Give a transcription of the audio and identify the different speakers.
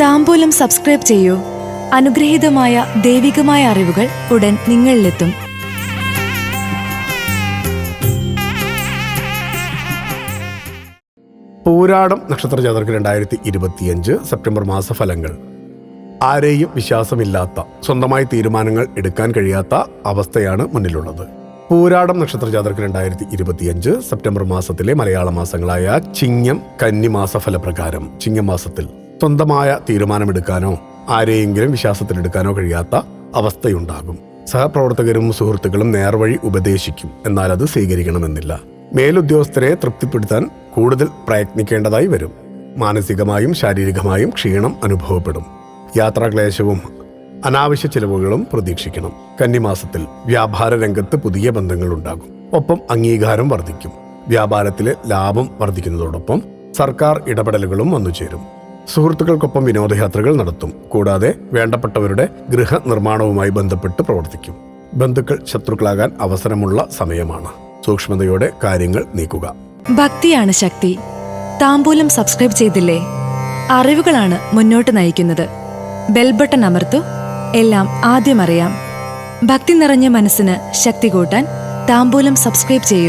Speaker 1: താമ്പൂലം subscribe ചെയ്യൂ. അനുഗ്രഹീതമായ ദൈവികമായ അറിവുകൾ ഉടൻ നിങ്ങളിലെത്തും.
Speaker 2: പൂരാടം നക്ഷത്ര ജാതകർക്ക് രണ്ടായിരത്തി ഇരുപത്തിയഞ്ച് സെപ്റ്റംബർ മാസ ഫലങ്ങൾ ആരെയും വിശ്വാസമില്ലാത്ത സ്വന്തമായി തീരുമാനങ്ങൾ എടുക്കാൻ കഴിയാത്ത അവസ്ഥയാണ് മുന്നിലുള്ളത്. പൂരാടം നക്ഷത്ര ജാതകർക്ക് രണ്ടായിരത്തി ഇരുപത്തിയഞ്ച് സെപ്റ്റംബർ മാസത്തിലെ മലയാള മാസങ്ങളായ ചിങ്ങം കന്നി മാസഫലപ്രകാരം. ചിങ്ങം മാസത്തിൽ സ്വന്തമായ തീരുമാനമെടുക്കാനോ ആരെയെങ്കിലും വിശ്വാസത്തിലെടുക്കാനോ കഴിയാത്ത അവസ്ഥയുണ്ടാകും. സഹപ്രവർത്തകരും സുഹൃത്തുക്കളും നേർവഴി ഉപദേശിക്കും എന്നാൽ അത് സ്വീകരിക്കണമെന്നില്ല. മേലുദ്യോഗസ്ഥരെ തൃപ്തിപ്പെടുത്താൻ കൂടുതൽ പ്രയത്നിക്കേണ്ടതായി വരും. മാനസികമായും ശാരീരികമായും ക്ഷീണം അനുഭവപ്പെടും. യാത്രാക്ലേശവും അനാവശ്യ ചിലവുകളും പ്രതീക്ഷിക്കണം. കന്നിമാസത്തിൽ വ്യാപാര രംഗത്ത് പുതിയ ബന്ധങ്ങൾ ഉണ്ടാകും. ഒപ്പം അംഗീകാരം വർദ്ധിക്കും. വ്യാപാരത്തിലെ ലാഭം വർദ്ധിക്കുന്നതോടൊപ്പം സർക്കാർ ഇടപെടലുകളും വന്നുചേരും. സുഹൃത്തുക്കൾക്കൊപ്പം വിനോദയാത്രകൾ നടത്തും. കൂടാതെ വേണ്ടപ്പെട്ടവരുടെ ഗൃഹനിർമ്മാണവുമായി ബന്ധപ്പെട്ട് പ്രവർത്തിക്കും. ബന്ധുക്കൾ ശത്രുക്കളാകാൻ അവസരമുള്ള സമയമാണ്. സൂക്ഷ്മതയോടെ കാര്യങ്ങൾ നീക്കുക.
Speaker 1: ഭക്തിയാണ് ശക്തി. താമ്പൂലം സബ്സ്ക്രൈബ് ചെയ്തില്ലേ? അറിവുകളാണ് മുന്നോട്ട് നയിക്കുന്നത്. ബെൽബട്ടൺ അമർത്തു. എല്ലാം ആദ്യം അറിയാം. ഭക്തി നിറഞ്ഞ മനസ്സിന് ശക്തി കൂട്ടാൻ താമ്പൂലം സബ്സ്ക്രൈബ് ചെയ്യൂ.